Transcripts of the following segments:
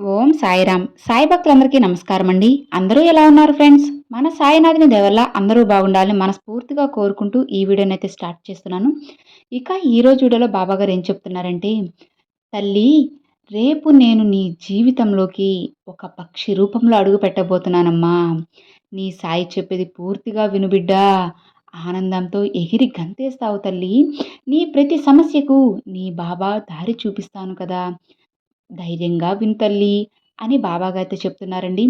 ఓం సాయిరామ్. సాయి భక్తులందరికీ నమస్కారం అండి అందరూ ఎలా ఉన్నారు ఫ్రెండ్స్? మన సాయినాథుని దేవల్ల అందరూ బాగుండాలని మనస్ఫూర్తిగా కోరుకుంటూ ఈ వీడియోని అయితే స్టార్ట్ చేస్తున్నాను. ఇక ఈరోజు వీడియోలో బాబాగారు ఏం చెప్తున్నారంటే తల్లి రేపు నేను నీ జీవితంలోకి ఒక పక్షి రూపంలో అడుగు పెట్టబోతున్నానమ్మా. నీ సాయి చెప్పేది పూర్తిగా వినుబిడ్డా ఆనందంతో ఎగిరి గంతేస్తావు తల్లి. నీ ప్రతి సమస్యకు నీ బాబా దారి చూపిస్తాను కదా. ధైర్యంగా విను తల్లి అని బాబాగారితో చెప్తున్నారండి.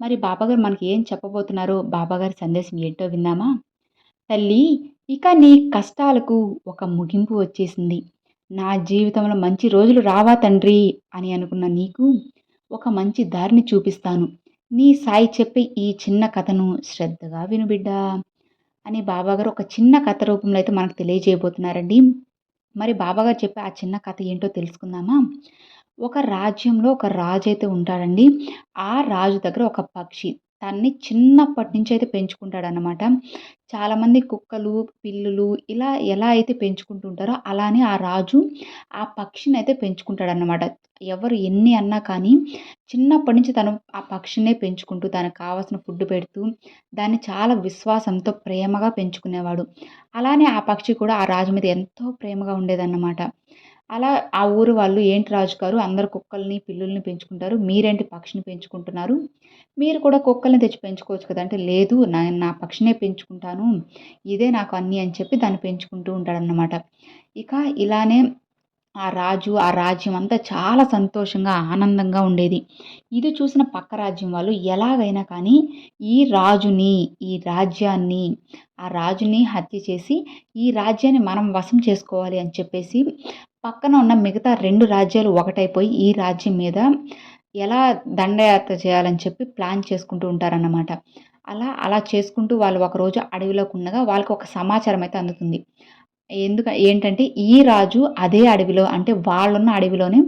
మరి బాబాగారు మనకి ఏం చెప్పబోతున్నారో బాబాగారి సందేశం ఏంటో విందామా? తల్లి ఇక నీ కష్టాలకు ఒక ముగింపు వచ్చేసింది. నా జీవితంలో మంచి రోజులు రావా తండ్రి అని అనుకున్న నీకు ఒక మంచి దారిని చూపిస్తాను. నీ సాయి చెప్పే ఈ చిన్న కథను శ్రద్ధగా వినుబిడ్డా అని బాబాగారు ఒక చిన్న కథ రూపంలో అయితే మనకు తెలియజేయబోతున్నారండి. మరి బాబాగారు చెప్పే ఆ చిన్న కథ ఏంటో తెలుసుకుందామా? ఒక రాజ్యంలో ఒక రాజు అయితే ఉంటాడండి. ఆ రాజు దగ్గర ఒక పక్షి తన్ని చిన్నప్పటి నుంచి అయితే పెంచుకుంటాడనమాట చాలామంది కుక్కలు పిల్లులు ఇలా ఎలా అయితే పెంచుకుంటూ ఉంటారో అలానే ఆ రాజు ఆ పక్షిని అయితే పెంచుకుంటాడనమాట ఎవరు ఎన్ని అన్నా కానీ చిన్నప్పటి నుంచి తను ఆ పక్షినే పెంచుకుంటూ దానికి కావాల్సిన ఫుడ్ పెడుతూ దాన్ని చాలా విశ్వాసంతో ప్రేమగా పెంచుకునేవాడు. అలానే ఆ పక్షి కూడా ఆ రాజు మీద ఎంతో ప్రేమగా ఉండేదన్నమాట. అలా ఆ ఊరు వాళ్ళు ఏంటి రాజుగారు? అందరు కుక్కల్ని పిల్లుల్ని పెంచుకుంటారు. మీరేంటి పక్షిని పెంచుకుంటున్నారు? మీరు కూడా కుక్కల్ని తెచ్చి పెంచుకోవచ్చు కదా? అంటే లేదు నా నా పక్షినే పెంచుకుంటాను. ఇదే నాకు అన్నీ అని చెప్పి దాన్ని పెంచుకుంటూ ఉంటాడనమాట ఇక ఇలానే ఆ రాజు ఆ రాజ్యం అంతా చాలా సంతోషంగా ఆనందంగా ఉండేది. ఇది చూసిన పక్క రాజ్యం వాళ్ళు ఎలాగైనా కానీ ఈ రాజుని ఈ రాజ్యాన్ని ఆ రాజుని హత్య చేసి ఈ రాజ్యాన్ని మనం వశం చేసుకోవాలి అని చెప్పేసి పక్కన ఉన్న మిగతా రెండు రాజ్యాలు ఒకటైపోయి ఈ రాజ్యం మీద ఎలా దండయాత్ర చేయాలని చెప్పి ప్లాన్ చేసుకుంటూ ఉంటారన్నమాట. అలా అలా చేసుకుంటూ వాళ్ళు ఒకరోజు అడవిలోకి ఉండగా వాళ్ళకి ఒక సమాచారం అయితే అందుతుంది. ఎందుక ఏంటంటే ఈ రాజు అదే అడవిలో అంటే వాళ్ళున్న అడవిలోనే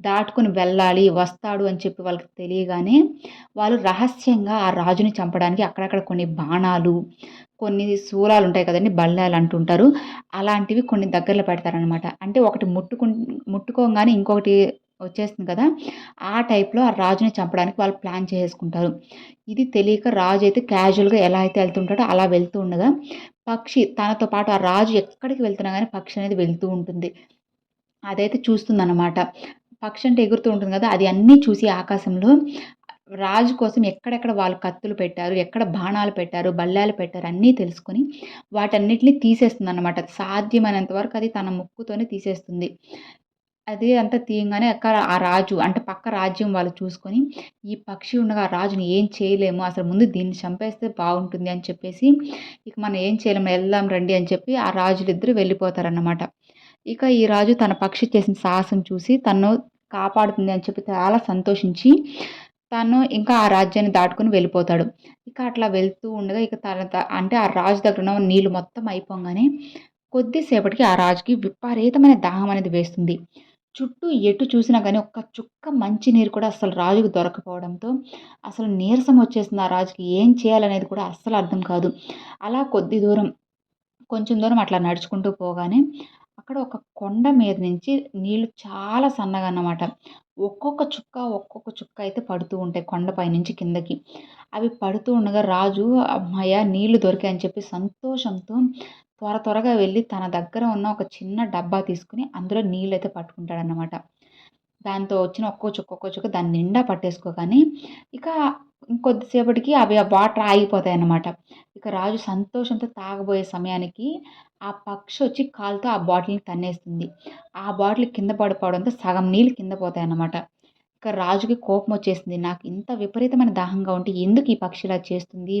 దాటుకుని వెళ్ళాలి వస్తాడు అని చెప్పి వాళ్ళకి తెలియగానే వాళ్ళు రహస్యంగా ఆ రాజుని చంపడానికి అక్కడక్కడ కొన్ని బాణాలు కొన్ని శూలాలు ఉంటాయి కదండి బల్లాలు అంటుంటారు అలాంటివి కొన్ని దగ్గరలో పెడతారనమాట. అంటే ఒకటి ముట్టుకు ముట్టుకోగానే ఇంకొకటి వచ్చేస్తుంది కదా ఆ టైప్లో ఆ రాజుని చంపడానికి వాళ్ళు ప్లాన్ చేసుకుంటారు. ఇది తెలియక రాజు అయితే క్యాజువల్గా ఎలా అయితే వెళ్తుంటాడో అలా వెళ్తూ ఉండగా పక్షి తనతో పాటు ఆ రాజు ఎక్కడికి వెళ్తున్నా కానీ పక్షి అనేది వెళ్తూ ఉంటుంది. అదైతే చూస్తుందన్నమాట పక్షి అంటే ఎగురుతూ ఉంటుంది కదా అది అన్నీ చూసి ఆకాశంలో రాజు కోసం ఎక్కడెక్కడ వాళ్ళు కత్తులు పెట్టారు ఎక్కడ బాణాలు పెట్టారు బల్లాలు పెట్టారు అన్నీ తెలుసుకొని వాటన్నిటిని తీసేస్తుంది అనమాట సాధ్యమైనంత వరకు అది తన ముక్కుతోనే తీసేస్తుంది. అది అంతా తీయంగానే అక్కడ ఆ రాజు అంటే పక్క రాజ్యం వాళ్ళు చూసుకొని ఈ పక్షి ఉండగా ఆ రాజుని ఏం చేయలేము అసలు ముందు దీన్ని చంపేస్తే బాగుంటుంది అని చెప్పేసి ఇక మనం ఏం చేయలేము వెళ్దాం రండి అని చెప్పి ఆ రాజులిద్దరూ వెళ్ళిపోతారన్నమాట. ఇక ఈ రాజు తన పక్షి చేసిన సాహసం చూసి తను కాపాడుతుంది అని చెప్పి చాలా సంతోషించి తను ఇంకా ఆ రాజ్యాన్ని దాటుకుని వెళ్ళిపోతాడు. ఇక అట్లా వెళ్తూ ఉండగా ఇక తన అంటే ఆ రాజు దగ్గర ఉన్న నీళ్ళు మొత్తం అయిపోగానే కొద్దిసేపటికి ఆ రాజుకి విపరీతమైన దాహం అనేది వేస్తుంది. చుట్టూ ఎటు చూసినా కానీ ఒక్క చుక్క మంచి నీరు కూడా అసలు రాజుకు దొరకపోవడంతో అసలు నీరసం వచ్చేస్తుంది ఆ రాజుకి. ఏం చేయాలనేది కూడా అస్సలు అర్థం కాదు. అలా కొద్ది దూరం కొంచెం దూరం అట్లా నడుచుకుంటూ పోగానే అక్కడ ఒక కొండ మీద నుంచి నీళ్ళు చాలా సన్నగా అన్నమాట. ఒక్కొక్క చుక్క ఒక్కొక్క చుక్క అయితే పడుతూ ఉంటాయి కొండపై నుంచి కిందకి. అవి పడుతూ ఉండగా రాజు అమ్మాయ నీళ్ళు దొరికాయని చెప్పి సంతోషంతో త్వర త్వరగా వెళ్ళి తన దగ్గర ఉన్న ఒక చిన్న డబ్బా తీసుకుని అందులో నీళ్ళు అయితే పట్టుకుంటాడనమాట దాంతో వచ్చిన ఒక్కో చుక్క ఒక్కో చుక్క దాని నిండా పట్టేసుకోగానే ఇక ఇంకొద్దిసేపటికి అవి ఆ వాటర్ ఆగిపోతాయి అన్నమాట ఇక రాజు సంతోషంతో తాగబోయే సమయానికి ఆ పక్షి వచ్చి కాలుతో ఆ బాటిల్ని తన్నేస్తుంది. ఆ బాటిల్ కింద పడిపోవడంతో సగం నీళ్ళు కింద పోతాయి అన్నమాట ఇక రాజుకి కోపం వచ్చేసింది. నాకు ఇంత విపరీతమైన దాహంగా ఉంటే ఎందుకు ఈ పక్షి ఇలా చేస్తుంది?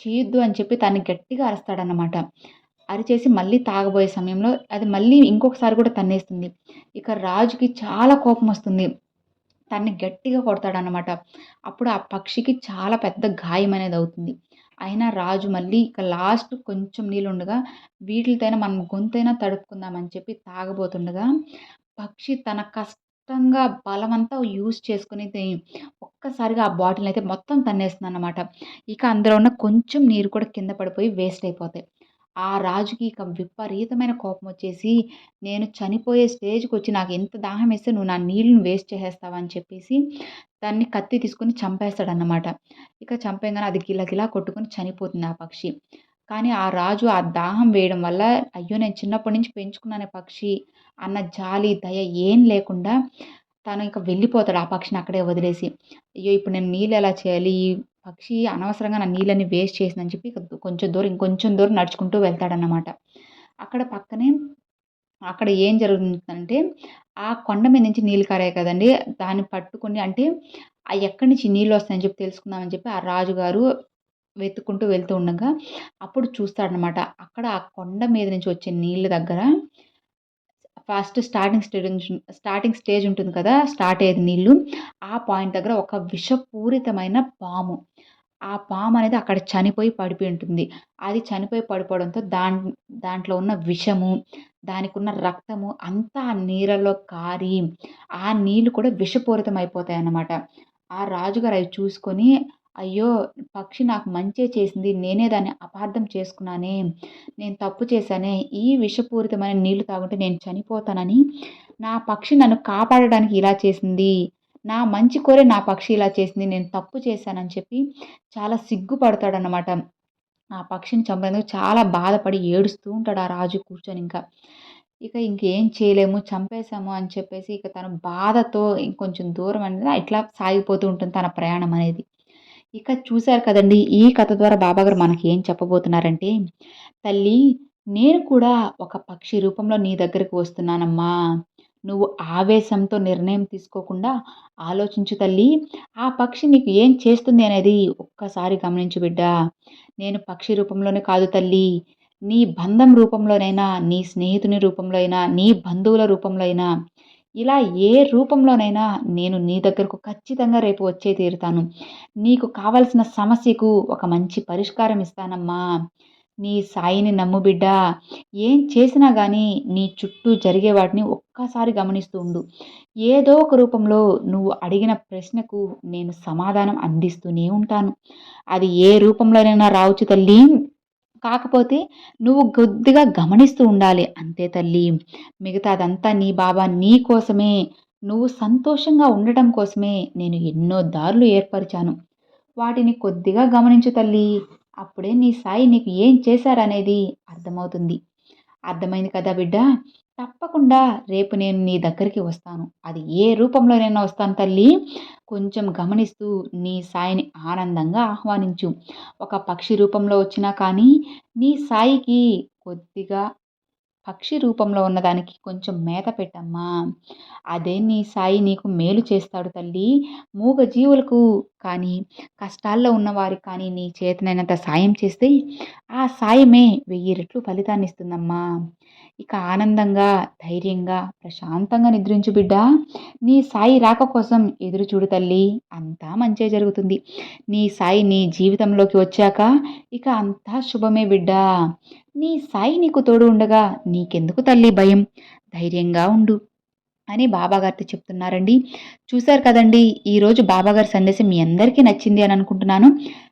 చేయొద్దు అని చెప్పి తను గట్టిగా అరుస్తాడనమాట అరిచేసి మళ్ళీ తాగబోయే సమయంలో అది మళ్ళీ ఇంకొకసారి కూడా తన్నేస్తుంది. ఇక రాజుకి చాలా కోపం వస్తుంది. తన్ని గట్టిగా కొడతాడనమాట అప్పుడు ఆ పక్షికి చాలా పెద్ద గాయం అనేది అవుతుంది. అయినా రాజు మళ్ళీ ఇక లాస్ట్ కొంచెం నీళ్ళు ఉండగా వీటితోనే మనం గొంతైనా తడుపుకుందామని చెప్పి తాగబోతుండగా పక్షి తన కష్టంగా బలమంతా యూజ్ చేసుకుని ఒక్కసారిగా ఆ బాటిల్ అయితే మొత్తం తన్నేస్తుంది అనమాట ఇక అందులో ఉన్న కొంచెం నీరు కూడా కింద పడిపోయి వేస్ట్ అయిపోతాయి. ఆ రాజుకి ఇక విపరీతమైన కోపం వచ్చేసి నేను చనిపోయే స్టేజ్కి వచ్చి నాకు ఎంత దాహం వేస్తే నువ్వు నా నీళ్ళని వేస్ట్ చేసేస్తావా? అని చెప్పేసి దాన్ని కత్తి తీసుకుని చంపేస్తాడన్నమాట. ఇక చంపేగానే అది గిలగిలా కొట్టుకుని చనిపోతుంది ఆ పక్షి. కానీ ఆ రాజు ఆ దాహం వేయడం వల్ల అయ్యో నేను చిన్నప్పటి నుంచి పెంచుకున్నానే పక్షి అన్న జాలి దయ ఏం లేకుండా తను ఇక వెళ్ళిపోతాడు ఆ పక్షిని అక్కడే వదిలేసి. అయ్యో ఇప్పుడు నేను నీళ్ళు ఎలా చేయాలి? పక్షి అనవసరంగా నా నీళ్ళని వేస్ట్ చేసిందని చెప్పి కొంచెం దూరం ఇంకొంచెం దూరం నడుచుకుంటూ వెళ్తాడన్నమాట. అక్కడ పక్కనే అక్కడ ఏం జరుగుతుందంటే ఆ కొండ మీద నుంచి నీళ్ళు కారాయి కదండి దాన్ని పట్టుకొని అంటే ఆ ఎక్కడి నుంచి నీళ్ళు వస్తాయని చెప్పి తెలుసుకుందామని చెప్పి ఆ రాజుగారు వెతుక్కుంటూ వెళ్తూ ఉండగా అప్పుడు చూస్తాడనమాట అక్కడ ఆ కొండ మీద నుంచి వచ్చే నీళ్ళ దగ్గర first starting stage starting stage ఉంటుంది కదా స్టార్ట్ అయ్యేది నీళ్ళు. ఆ పాయింట్ దగ్గర ఒక విషపూరితమైన పాము. ఆ పాము అనేది అక్కడ చనిపోయి పడిపోయి ఉంటుంది. అది చనిపోయి పడిపోవడంతో దాన్ దాంట్లో ఉన్న విషము దానికి ఉన్న రక్తము అంతా ఆ నీళ్ళలో కారి ఆ నీళ్ళు కూడా విషపూరితం అయిపోతాయి అన్నమాట ఆ రాజుగారు అవి చూసుకొని అయ్యో పక్షి నాకు మంచే చేసింది నేనే దాన్ని అపార్థం చేసుకున్నానే నేను తప్పు చేశానే ఈ విషపూరితమైన నీళ్ళు తాగుంటే నేను చనిపోతానని నా పక్షి నన్ను కాపాడడానికి ఇలా చేసింది నా మంచి కోరే నా పక్షి ఇలా చేసింది నేను తప్పు చేశానని చెప్పి చాలా సిగ్గుపడతాడనమాట ఆ పక్షిని చంపేందుకు చాలా బాధపడి ఏడుస్తూ ఉంటాడు ఆ రాజు కూర్చొని ఇంకా. ఇక ఇంకేం చేయలేము చంపేశాము అని చెప్పేసి ఇక తను బాధతో ఇంకొంచెం దూరం అనేది ఇట్లా సాగిపోతూ ఉంటుంది తన ప్రయాణం అనేది. ఇక చూశారు కదండి ఈ కథ ద్వారా బాబాగారు మనకి ఏం చెప్పబోతున్నారంటే తల్లి నేను కూడా ఒక పక్షి రూపంలో నీ దగ్గరకు వస్తున్నానమ్మా. నువ్వు ఆవేశంతో నిర్ణయం తీసుకోకుండా ఆలోచించు తల్లి. ఆ పక్షి నీకు ఏం చేస్తుంది అనేది ఒక్కసారి గమనించు బిడ్డ. నేను పక్షి రూపంలోనే కాదు తల్లి. నీ బంధం రూపంలోనైనా నీ స్నేహితుని రూపంలో అయినా నీ బంధువుల రూపంలో అయినా ఇలా ఏ రూపంలోనైనా నేను నీ దగ్గరకు ఖచ్చితంగా రేపు వచ్చే తీరుతాను. నీకు కావలసిన సమస్యకు ఒక మంచి పరిష్కారం ఇస్తానమ్మా. నీ సాయిని నమ్ము బిడ్డ. ఏం చేసినా కానీ నీ చుట్టూ జరిగే వాటిని ఒక్కసారి గమనిస్తూ ఉండు. ఏదో ఒక రూపంలో నువ్వు అడిగిన ప్రశ్నకు నేను సమాధానం అందిస్తూనే ఉంటాను. అది ఏ రూపంలోనైనా రావచ్చు తల్లి. కాకపోతే నువ్వు కొద్దిగా గమనిస్తూ ఉండాలి. అంతే తల్లి. మిగతాదంతా నీ బాబా నీ కోసమే. నువ్వు సంతోషంగా ఉండటం కోసమే నేను ఎన్నో దారులు ఏర్పరిచాను. వాటిని కొద్దిగా గమనించు తల్లి. అప్పుడే నీ సాయి నీకు ఏం చేశారనేది అర్థమవుతుంది. అర్థమైంది కదా బిడ్డ? తప్పకుండా రేపు నేను నీ దగ్గరికి వస్తాను. అది ఏ రూపంలో నేను వస్తాను తల్లి. కొంచెం గమనిస్తూ నీ సాయిని ఆనందంగా ఆహ్వానించు. ఒక పక్షి రూపంలో వచ్చినా కానీ నీ సాయికి కొద్దిగా పక్షి రూపంలో ఉన్నదానికి కొంచెం మేత పెట్టమ్మా. అదే నీ సాయి నీకు మేలు చేస్తాడు తల్లి. మూగ జీవులకు కానీ కష్టాల్లో ఉన్నవారికి కానీ నీ చేతనైనంత సాయం చేస్తే ఆ సాయమే వెయ్యి రెట్లు ఫలితాన్ని ఇస్తుందమ్మా ఇక ఆనందంగా ధైర్యంగా ప్రశాంతంగా నిద్రించు బిడ్డ. నీ సాయి రాక కోసం ఎదురు చూడు తల్లి. అంతా మంచే జరుగుతుంది. నీ సాయి నీ జీవితంలోకి వచ్చాక ఇక అంతా శుభమే బిడ్డ. నీ సాయి నీకు తోడు ఉండగా నీకెందుకు తల్లి భయం? ధైర్యంగా ఉండు అని బాబాగారితో చెప్తున్నారండి. చూశారు కదండి ఈరోజు బాబాగారి సందేశం మీ అందరికీ నచ్చింది అని అనుకుంటున్నాను.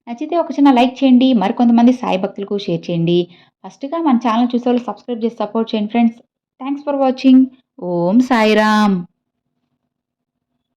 నచ్చితే ఒక చిన్న లైక్ చేయండి మరికొంతమంది సాయి భక్తులకు షేర్ చేయండి. ఫస్ట్గా మన ఛానల్ చూసే వాళ్ళు సబ్స్క్రైబ్ చేసి సపోర్ట్ చేయండి friends. Thanks for watching. Om Sairam.